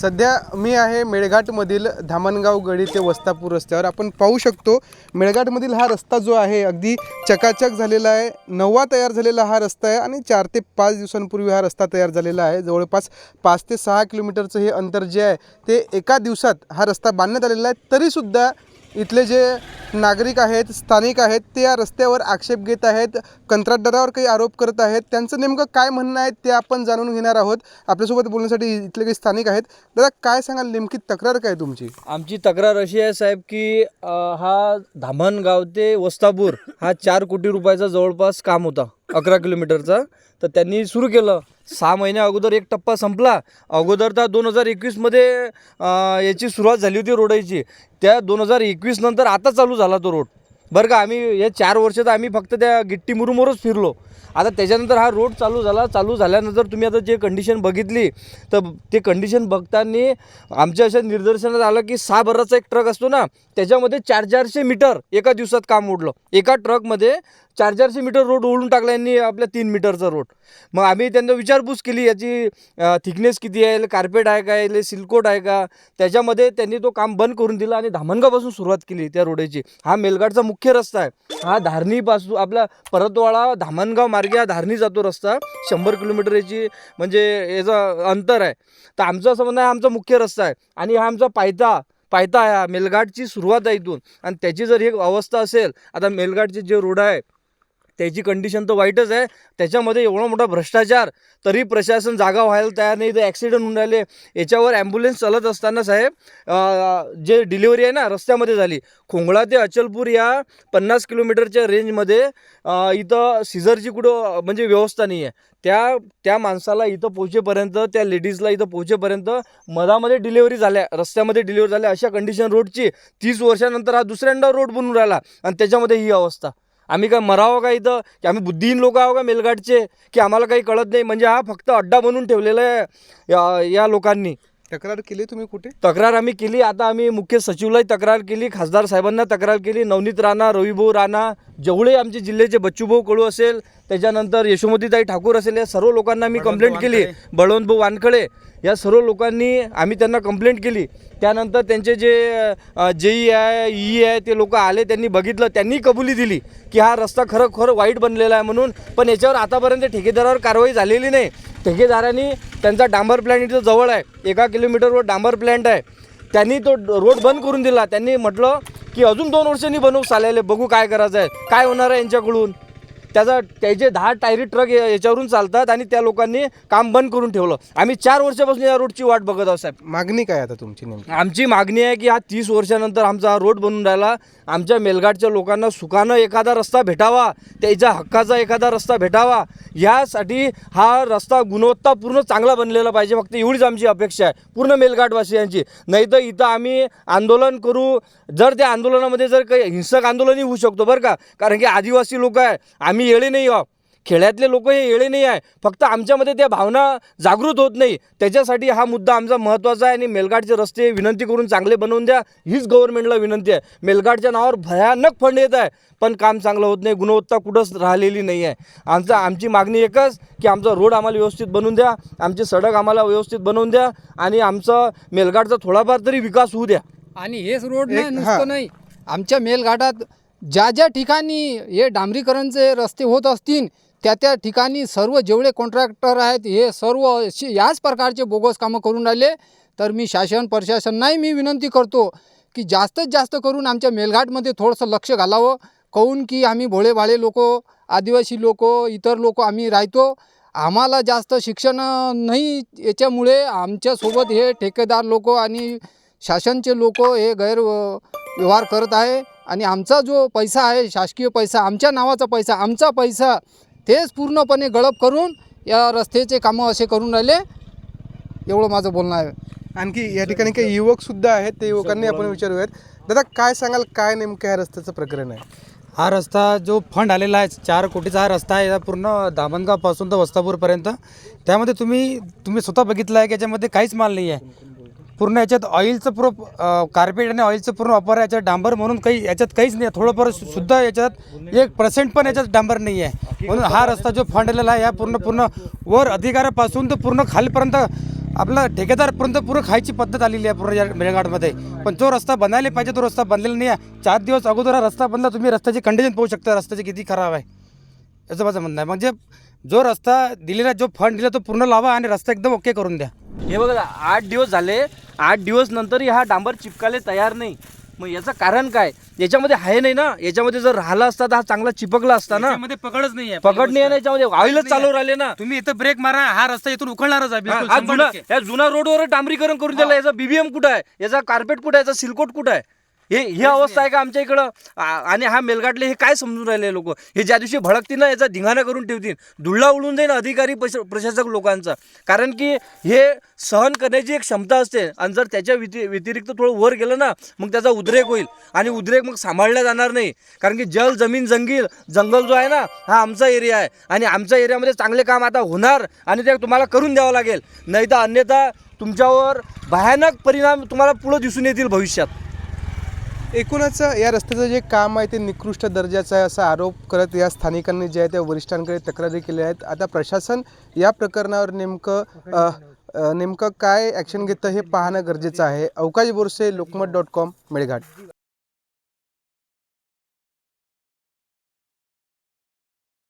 सध्या मी आहे मेळघाटमधील धामणगाव गडी ते वस्तापूर रस्त्यावर. आपण पाहू शकतो मेळघाटमधील हा रस्ता जो आहे अगदी चकाचक झालेला आहे. नवा तयार झालेला हा रस्ता आहे आणि चार ते पाच दिवसांपूर्वी हा रस्ता तयार झालेला आहे. जवळपास पाच ते सहा किलोमीटरचं हे अंतर जे आहे ते एका दिवसात हा रस्ता बांधण्यात आलेला आहे. तरीसुद्धा इथले जे नागरिक आहेत स्थानिक आहेत ते या रस्त्यावर आक्षेप घेत आहेत कंत्राटदारावर काही आरोप करत आहेत. त्यांचं नेमकं काय म्हणणं आहे ते आपण जाणून घेणार आहोत. आपल्यासोबत बोलण्यासाठी इथले काही स्थानिक आहेत. दादा काय सांगाल? नेमकी तक्रार काय तुमची? आमची तक्रार अशी आहे साहेब की अ, हा धामणगाव ते वस्तापूर हा चार कोटी रुपयाचा जवळपास काम होता अकरा किलोमीटरचा. तर त्यांनी सुरू केलं. सहा महिन्या अगोदर एक टप्पा संपला. अगोदर तर दोन हजार एकवीसमध्ये याची सुरुवात झाली होती रोडाची त्या दोन हजार एकवीस नंतर आता चालू झाला तो रोड. बरं का आम्ही हे चार वर्ष तर आम्ही फक्त त्या गिट्टी मुरुमवरच फिरलो. आता त्याच्यानंतर हा रोड चालू झाला चालू झाल्यानंतर तुम्ही आता जे कंडिशन बघितली तर ते कंडिशन बघताना आमच्या अशा निदर्शनात आलं की सहा भराचा एक ट्रक असतो ना त्याच्यामध्ये चार चारशे मीटर एका दिवसात काम उडलं एका ट्रकमध्ये चार चारशे मीटर रोड ओढून टाकला यांनी आपल्या तीन मीटरचा रोड. मग आम्ही त्यांना विचारपूस केली याची थिकनेस किती आहे कार्पेट आहे का याले सिल्कोट आहे का? त्याच्यामध्ये त्यांनी तो काम बंद करून दिला आणि धामणगावपासून सुरुवात केली त्या रोडची. हा मेलघाटचा मुख्य रस्ता आहे. हा धारणीपासून आपला परतवाडा धामणगाव मार्गे हा धारणी जातो रस्ता. शंभर किलोमीटर याची म्हणजे याचं अंतर आहे. तर आमचं असं म्हणणं आहे आमचा मुख्य रस्ता आहे. आणि हा आमचा पायथा पायथा आहे हा मेलघाटची सुरुवात आहे इथून. आणि त्याची जर एक अवस्था असेल आता मेलघाटचे जे रोड आहे त्याची कंडिशन तर वाईटच आहे. त्याच्यामध्ये एवढा मोठा भ्रष्टाचार तरी प्रशासन जागा व्हायला तयार नाही. तर ॲक्सिडेंट होऊन राहिले. याच्यावर ॲम्ब्युलन्स चालत असताना साहेब जे डिलिव्हरी आहे ना रस्त्यामध्ये झाली. खोंगळा ते अचलपूर या पन्नास किलोमीटरच्या रेंजमध्ये इथं सिझरची कुठं म्हणजे व्यवस्था नाही आहे. त्या त्या माणसाला इथं पोहोचेपर्यंत त्या लेडीजला इथं पोहोचेपर्यंत मधामध्ये डिलिव्हरी झाल्या. रस्त्यामध्ये डिलिव्हरी झाल्या. अशा कंडिशन रोडची तीस वर्षानंतर हा दुसऱ्यांदा रोड बनून राहिला. आणि त्याच्यामध्ये ही अवस्था. आम्ही काय मरावं का इथं? की आम्ही बुद्धिहीन लोक आहो का मेलघाटचे? की आम्हाला काही कळत नाही? म्हणजे हा फक्त अड्डा बनवून ठेवलेला आहे या या लोकांनी. तक्रार केली तुम्ही कुठे? तक्रार आम्ही केली. आता आम्ही मुख्य सचिवलाही तक्रार केली खासदार साहेबांना तक्रार केली नवनीत राणा रविभाऊ राणा जेवढे आमचे जिल्ह्याचे बच्चूभाऊ कडू असेल त्याच्यानंतर यशोमतीताई ठाकूर असेल या सर्व लोकांना मी कंप्लेंट केली. बळवंतभाऊ वानखळे या सर्व लोकांनी आम्ही त्यांना कंप्लेंट केली. त्यानंतर त्यांचे जे जेई आहे ई आहे ते लोक आले त्यांनी बघितलं त्यांनी कबुली दिली की हा रस्ता खरं खरं वाईट बनलेला आहे म्हणून पण याच्यावर आतापर्यंत ठेकेदारावर कारवाई झालेली नाही. ठेकेदारांनी त्यांचा डांबर प्लॅन्ट इथं जवळ आहे एका किलोमीटरवर डांबर प्लॅन्ट आहे. त्यांनी तो रोड बंद करून दिला. त्यांनी म्हटलं की अजून दोन वर्षांनी बनवू चालेल बघू काय करायचं आहे काय होणार आहे यांच्याकडून? त्याचा त्याचे दहा टायरी ट्रक या- याच्यावरून चालतात आणि त्या लोकांनी काम बंद करून ठेवलं. आम्ही चार वर्षापासून या रोडची वाट बघत आहोत साहेब. मागणी काय आता तुमची नेमकी? आमची मागणी आहे की हा तीस वर्षानंतर आमचा हा रोड बनून राहिला. आमच्या मेलघाटच्या लोकांना सुखानं एखादा रस्ता भेटावा त्याच्या हक्काचा एखादा रस्ता भेटावा. यासाठी हा रस्ता गुणवत्तापूर्ण चांगला बनलेला पाहिजे. फक्त एवढीच आमची अपेक्षा आहे. पूर्ण मेलघाटवासियांची. नाही तर इथं आम्ही आंदोलन करू. जर त्या आंदोलनामध्ये जर काही हिंसक आंदोलनही होऊ शकतो बरं का? कारण की आदिवासी लोक आहे. आम्ही येळे नाही आहोत. खेड्यातले लोक हे येळे नाही आहे. फक्त आमच्यामध्ये त्या भावना जागृत होत नाही. त्याच्यासाठी हा मुद्दा आमचा महत्त्वाचा आहे आणि मेलघाटचे रस्ते विनंती करून चांगले बनवून द्या. हीच गव्हर्नमेंटला विनंती आहे. मेलघाटच्या नावावर भयानक फंड येत आहे. पण काम चांगलं होत नाही. गुणवत्ता कुठंच राहिलेली नाही आहे. आमचा आमची मागणी एकच की आमचा रोड आम्हाला व्यवस्थित बनवून द्या. आमचे सडक आम्हाला व्यवस्थित बनवून द्या. आणि आमचा मेलघाटचा थोडाफार तरी विकास होऊ द्या. आणि हेच रोड एक- नाही. नुसतं नाही. आमच्या मेलघाटात ज्या ज्या ठिकाणी हे डांबरीकरणचे रस्ते होत असतील त्या त्या ठिकाणी सर्व जेवढे कॉन्ट्रॅक्टर आहेत हे सर्व अशी याच प्रकारचे बोगस कामं करून राहिले. तर मी शासन प्रशासनाही मी विनंती करतो की जास्तीत जास्त करून आमच्या मेलघाटमध्ये थोडंसं लक्ष घालावं. काहून की आम्ही भोळेभाळे लोक आदिवासी लोक इतर लोक आम्ही राहतो. आम्हाला जास्त शिक्षण नाही याच्यामुळे आमच्यासोबत हे ठेकेदार लोक आणि शासनचे लोक हे गैर व्यवहार करत आहे. आणि आमचा जो पैसा आहे शासकीय पैसा आमच्या नावाचा पैसा आमचा पैसा तेच पूर्णपणे गळप करून या रस्त्याचे कामं असे करून राहिले. एवढं माझं बोलणं आहे. आणखी या ठिकाणी काही युवक सुद्धा आहेत ते युवकांनी आपण विचारूयात. दादा काय सांगाल काय नेमकं ह्या रस्त्याचं प्रकरण आहे? हा रस्ता जो फंड आलेला आहे चार कोटीचा हा रस्ता आहे या पूर्ण दामणगावपासून तर वस्तापूरपर्यंत. त्यामध्ये तुम्ही तुम्ही स्वतः बघितलं आहे की याच्यामध्ये काहीच माल नाही आहे. पूर्ण याच्यात ऑइलचं पूर्ण कार्पेट आणि ऑइलचं पूर्ण वापर याच्यात डांबर म्हणून काही याच्यात काहीच नाही. आहे थोडंफार सुद्धा याच्यात एक पर्सेंट पण याच्यात डांबर नाही आहे. म्हणून हा रस्ता जो फंड आहे या पूर्ण पूर्ण वर अधिकारापासून तर पूर्ण खालीपर्यंत आपला ठेकेदारपर्यंत पूर्ण खायची पद्धत आलेली आहे पूर्ण या मेळघाटमध्ये. पण जो रस्ता बनायला पाहिजे तो रस्ता बनलेला नाही आहे. चार दिवस अगोदर हा रस्ता बनला तुम्ही रस्त्याची कंडिशन पाहू शकता रस्त्याची किती खराब आहे. याचं माझं म्हणणं आहे. म्हणजे जो रस्ता दिलेला जो फंड दिला तो पूर्ण लावा आणि रस्ता एकदम ओके करून द्या. हे बघा आठ दिवस झाले. आठ दिवस नंतरही हा डांबर चिपकाले तयार नाही. मग याचं कारण काय? याच्यामध्ये आहे नाही ना? याच्यामध्ये जर राहिला असता तर हा चांगला चिपकला असता ना? त्याच्यामध्ये पकडच नाही पकड नाही आहे ना याच्यामध्ये ऑइलच चालू राहिले ना? तुम्ही इथं ब्रेक मारा हा रस्ता इथून उखळणारच आहे बिलकुल हा शंभर जुना टक्के. या जुना रोडवर डांबरीकरण करून दिलं याचा बीबीएम कुठं आहे? याचा कार्पेट कुठं आहे? याचा सिलकोट कुठं आहे? हे ही अवस्था आहे का आमच्या इकडं? आणि हा मेलगाटले हे काय समजून राहिले लोक? हे ज्या दिवशी भडकतील ना याचा धिंगाणा करून ठेवतील. धुळा उडून जाईल अधिकारी प्रश- प्रशासक लोकांचा. कारण की हे सहन करण्याची एक क्षमता असते. आणि जर त्याच्या व्यति व्यतिरिक्त थोडं वर गेलं ना मग त्याचा उद्रेक होईल. आणि उद्रेक मग सांभाळला जाणार नाही. कारण की जल जमीन जंगील जंगल जो आहे ना हा आमचा एरिया आहे. आणि आमच्या एरियामध्ये चांगले काम आता होणार आणि ते तुम्हाला करून द्यावं लागेल. नाही तर अन्यथा तुमच्यावर भयानक परिणाम तुम्हाला पुढं दिसून येतील भविष्यात. एकूणच या रस्त्याचं जे काम आहे ते निकृष्ट दर्जाचं आहे असा आरोप करत या स्थानिकांनी जे आहे त्या वरिष्ठांकडे तक्रारी केल्या आहेत. आता प्रशासन या प्रकरणावर नेमकं नेमकं काय ॲक्शन घेतं हे पाहणं गरजेचं आहे. Avkash Borse Lokmat dot com Melghat.